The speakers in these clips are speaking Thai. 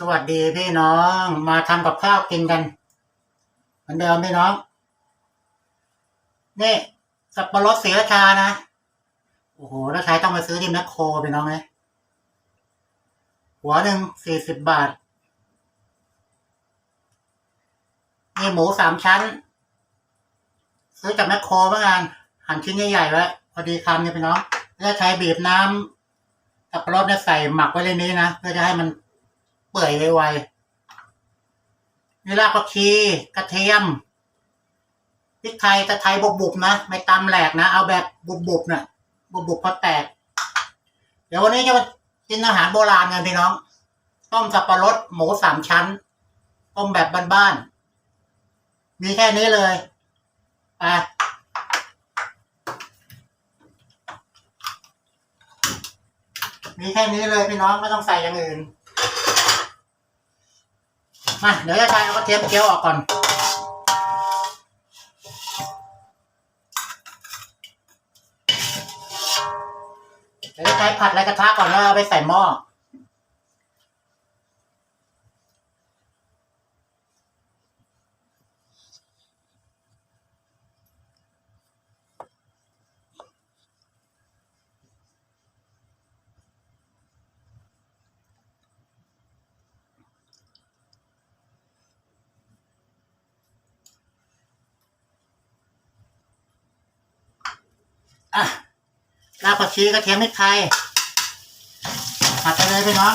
สวัสดีพี่น้องมาทำกับข้าวกินกัน เหมือนเดิมพี่น้อง นี่สับปะรดสีราชานะโอ้โหแล้วใช้ต้องไปซื้อที่แมคโครพี่น้องเลยหัวหนึ่งสี่สิบบาทนี่หมูสามชั้น ซื้อจากแมคโครเมื่อไงานหั่นชิ้นใหญ่ๆไว้พอดีคำเนี่ยพี่น้องแล้วใช้บีบน้ำสับปะรดเนี่ยใส่หมักไว้ในนี้นะเพื่อจะให้มัน เปื่อยไวๆนี่รากผักชีกระเทียมพริกไทยตะไทยบุบๆนะไม่ตำแหลกนะเอาแบบบุบๆนะ่ะบุบๆพอแตก เดี๋ยววันนี้จะมากินอาหารโบราณกันพี่น้อง ต้มสับปะรดหมูสามชั้น ต้มแบบบ้านๆมีแค่นี้เลยไปมีแค่นี้เลยพี่น้องไม่ต้องใส่อย่างอื่น มาเดี๋ยวจะใช้เอากระเทียมเจียวออกก่อนเดี๋ยวจะใช้ผัดไรกระทะก่อนแล้วเอาไปใส่หม้อ อะรากผักชีกระเทียมพริกไทยผัดไปเลยพี่น้อง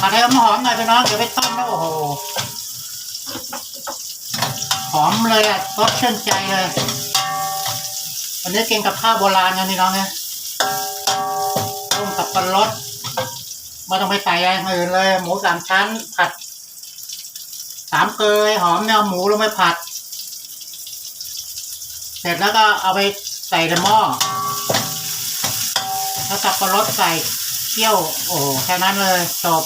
ผัดให้หอมหน่อยพี่น้องเดี๋ยวไปต้มแล้วโอ้โหหอมเลยอะรสชื่นใจเลยวันนี้กินกับข้าวโบราณกันพี่น้องเนี่ยต้มกับปลารสไม่ต้องไปใส่อย่างอื่นเลย หมูสามชั้นผัดสามเกยหอมเนี่ยหมูลงไปผัด เสร็จแล้วก็เอาไป ใส่ในหม้อแล้วสับปะรดใส่เคี่ยว โอ้โหแค่นั้นเลยจบ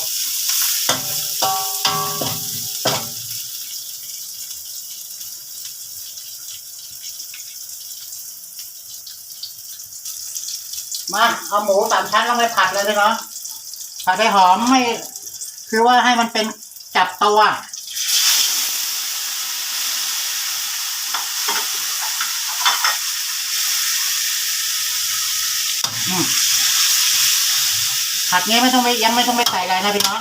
มาเอาหมูสามชั้นลงไปผัดเลยพี่น้องผัดให้หอมไม่คือว่าให้มันเป็นจับตัว ผัดเนี้ไม่ต้องไปยังไม่ต้องไปใส่อะไรนะพี่น้อง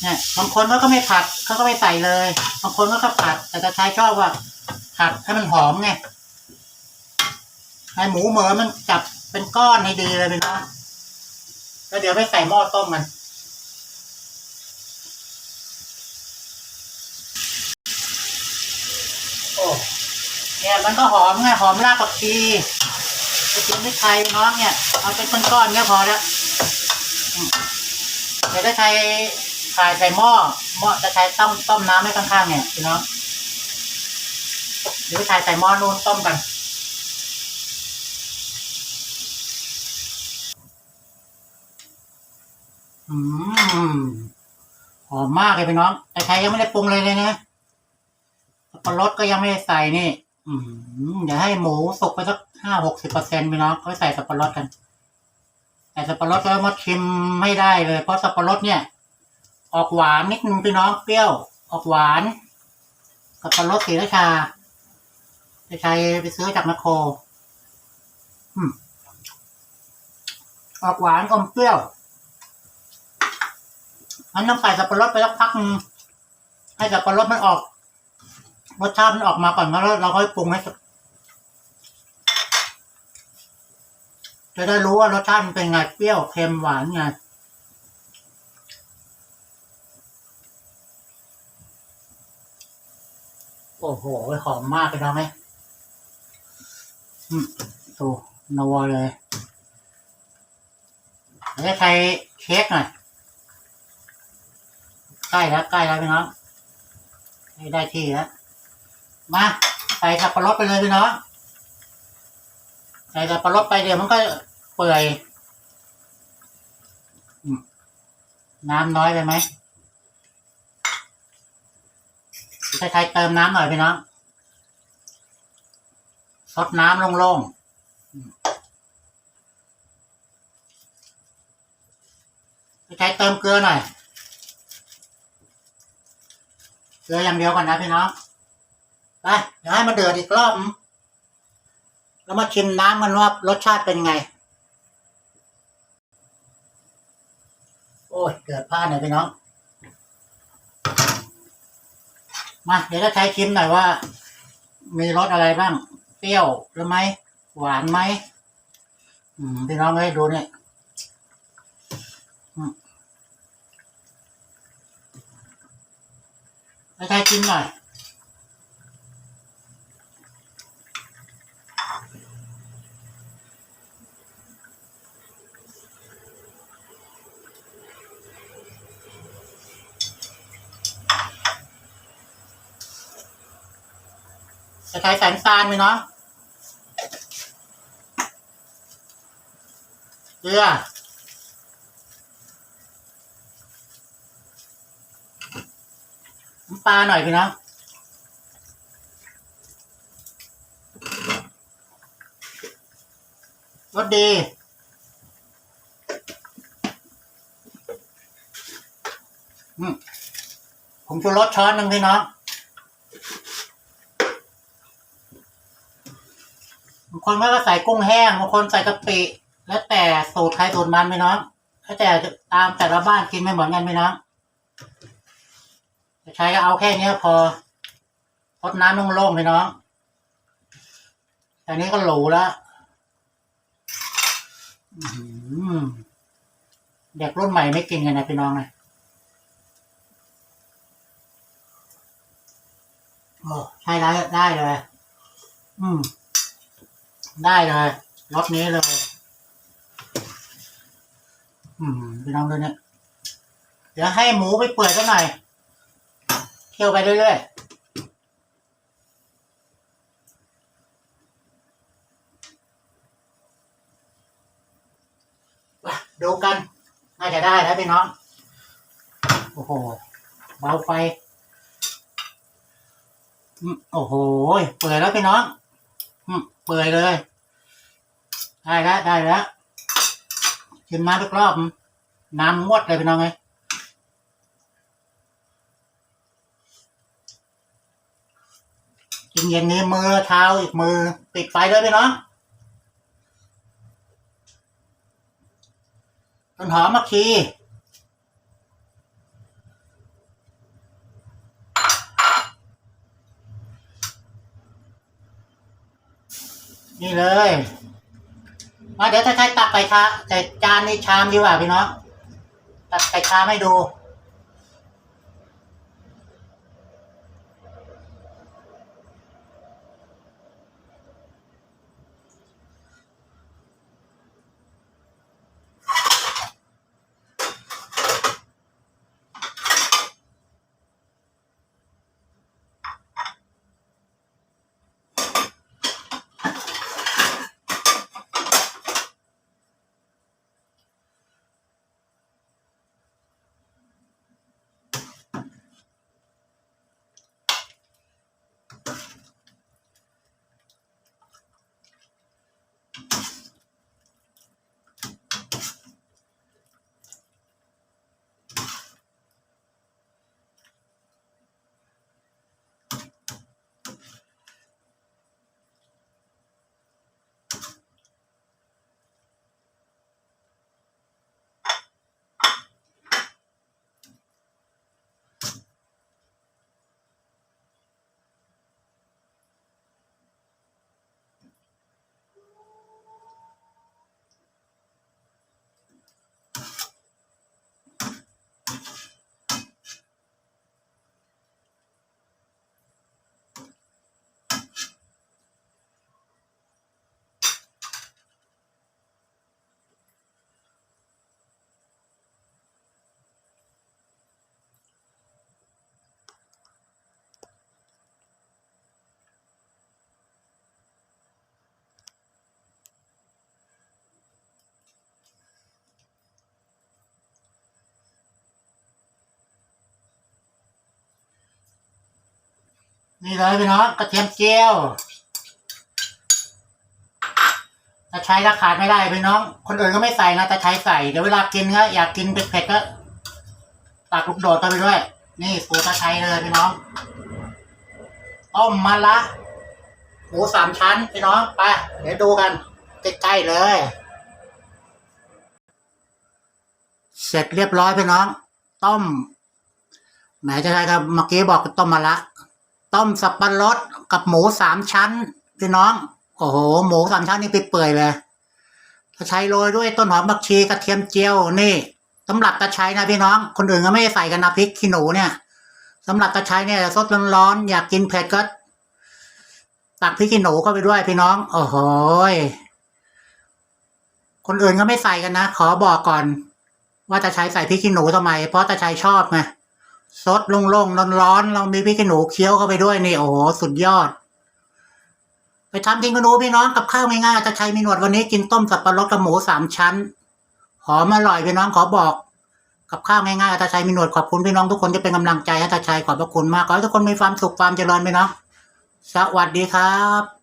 เนี่ยบางคนเขาก็ไม่ผัดเขาก็ไม่ใส่เลยบางคนเขาก็ผัด แต่จะใช้ชอบว่า ผัดให้มันหอมไงให้หมูเหมือมันจับเป็นก้อนให้ดีเลยพี่น้องแล้วเดี๋ยวไปใส่หม้อต้มกันโอ้เนี่ยมันก็หอมไงหอมรากผักชี ไปกินไม่ไทยน้องเนี่ย เอาเป็นก้อนๆเนี่พอแล้วเดี๋ยวจะใช้ถ่ายใส่หม้อหม้อจะใช้ต้มต้มน้ำไว้ข้างๆเนี่ยพี่น้องเดี๋ยวไปถ่ายใส่หม้อนู่นต้มกันอืมหอมมากเลยพี่น้องแต่ใครยังไม่ได้ปรุงเลยเลยนะสับปะรดก็ยังไม่ได้ใส่นี่ อืมเดี๋ยวให้หมูสุกไปสัก ห้าหกสิบเปอร์เซ็นต์พี่น้องก็ใส่สับปะรดกัน แต่สับปะรดแล้วมาชิมไม่ได้เลย เพราะสับปะรดเนี่ย ออกหวานนิดนึงพี่น้องเปรี้ยว ออกหวาน สับปะรดสีราชาจะใช้ไปซื้อจากมคโครออกหวานอมเปรี้ยวอันต้องใส่สับปะรดไปสักพักให้สับปะรดมันออกรสชาติมันออกมาก่อนแล้วเราค่อยปรุงให้สุก จะได้รู้ว่ารสชาติมันเป็นไงเปรี้ยวเค็มหวานไงโอ้โห หอมมากเลยนะไหมอืมดูนัวเลยแล้วใช้เค้กหน่อย ใกล้แล้วใกล้แล้วพี่น้องได้ที่แล้ว มา ใส่สับปะรดไปเลยพี่น้อง ใส่สับปะรดไปเดี๋ยวมันก็เปื่อยน้ำน้อยไปไหมใช้ๆเติมน้ำหน่อยพี่น้องซดน้ำโล่งๆใช้เติมเกลือหน่อย เกลืออย่างเดียวก่อนนะพี่น้อง ไป เดี๋ยวให้มันเดือดอีกรอบ แล้วมาชิมน้ำมันว่ารสชาติเป็นไง โอ้ย เกิดพลาดหน่อยพี่น้อง มาเดี๋ยวจะใช้ชิมหน่อยว่า มีรสอะไรบ้าง เปรี้ยวหรือไหมหวานไหมพี่น้องเอ้ยดูเนี่ยมจะใช้ชิมหน่อย ใช้แสงซานไหมเนาะเกลือปลาหน่อยพี่น้องรสดีอืมผมชูรสช้อนหนึ่งพี่น้อง บาง คนก็ใส่กุ้งแห้งบางคนใส่กะปิ แล้วแต่สูตรใครสูตรมันไหมน้องแล้วแต่ตามแต่ละบ้านกินไม่เหมือนกันไหมน้องจะใช้ก็เอาแค่เนี้ยพอทดน้ำนุ่งโล่งๆพี่น้องแต่นี้ก็หรูแล้วหือเด็กรุ่นใหม่ไม่กินกันนะพี่น้องนะโอ้ใช่ได้ได้เลย อืม ได้เลยรถนี้เลย อืมพี่น้องดูเนี่ยเดี๋ยวให้หมูไปเปื่อยสักหน่อยเคี่ยวไปเรื่อยๆดูกัน น่าจะได้แล้วพี่น้อง โอ้โห เบาไฟอืมโอ้โห เปื่อยแล้วพี่น้อง อืมเปื่อยเลย ได้แล้วได้แล้วชิมน้ำทุกรอบ น้ำงวดเลยพี่น้องไงกินเย็นนี้มือเท้าอีกมือ ปิดไฟเลยพี่น้องต้นหอมมะขี เลยมาเดี๋ยวถ้าใช้ตักใส่ชาใส่จานในชามดีกว่าพี่น้องตักใส่ชามให้ดู นี่เลยพี่น้องกระเทียมเจียวตะไคร้ก็ขาดไม่ได้พี่น้อง คนอื่นก็ไม่ใส่นะตะไคร้ใส่เดี๋ยวเวลากินก็อยากกินเผ็ดๆก็ตักลูกโดดเข้าไปด้วย นี่สูตรตะไคร้เลยพี่น้องต้มมะละหมูสามชั้นพี่น้องไปเดี๋ยวดูกันใกล้ๆเลย เสร็จเรียบร้อยพี่น้อง ต้มแหมจะใช่ครับเมื่อกี้บอกต้มมะละ ต้มสับปะรดกับหมูสามชั้นพี่น้อง โอ้โห หมูสามชั้นนี่เปื่อยเลยตะไคร้โรยด้วยต้นหอมบักชีกระเทียมเจียวนี่สำหรับตะไคร้นะพี่น้อง คนอื่นก็ไม่ใส่กันนะพริกขี้หนูเนี่ยสำหรับตะไคร้เนี่ยสดร้อนๆอยากกินเผ็ดก็ตักพริกขี้หนูเข้าไปด้วยพี่น้อง โอ้โหยคนอื่นก็ไม่ใส่กันนะขอบอกก่อน ว่าตะไคร้ใส่พริกขี้หนูทำไม เพราะตะไคร้ชอบไง สดโล่งๆร้อนๆเรามีพริกขี้หนูเคี้ยวเข้าไปด้วยนี่โอ้โหสุดยอด ไปทำกินกันดูพี่น้องกับข้าวง่ายๆตะไคร้มีหนวดวันนี้กินต้มสับปะรดกับหมูสามชั้นหอมอร่อยพี่น้องขอบอก กับข้าวง่ายๆตาชัยมีหนวดขอบคุณพี่น้องทุกคนที่เป็นกำลังใจให้ตาชัยขอบพระคุณมากขอให้ทุกคนมีความสุขความเจริญพี่น้องสวัสดีครับ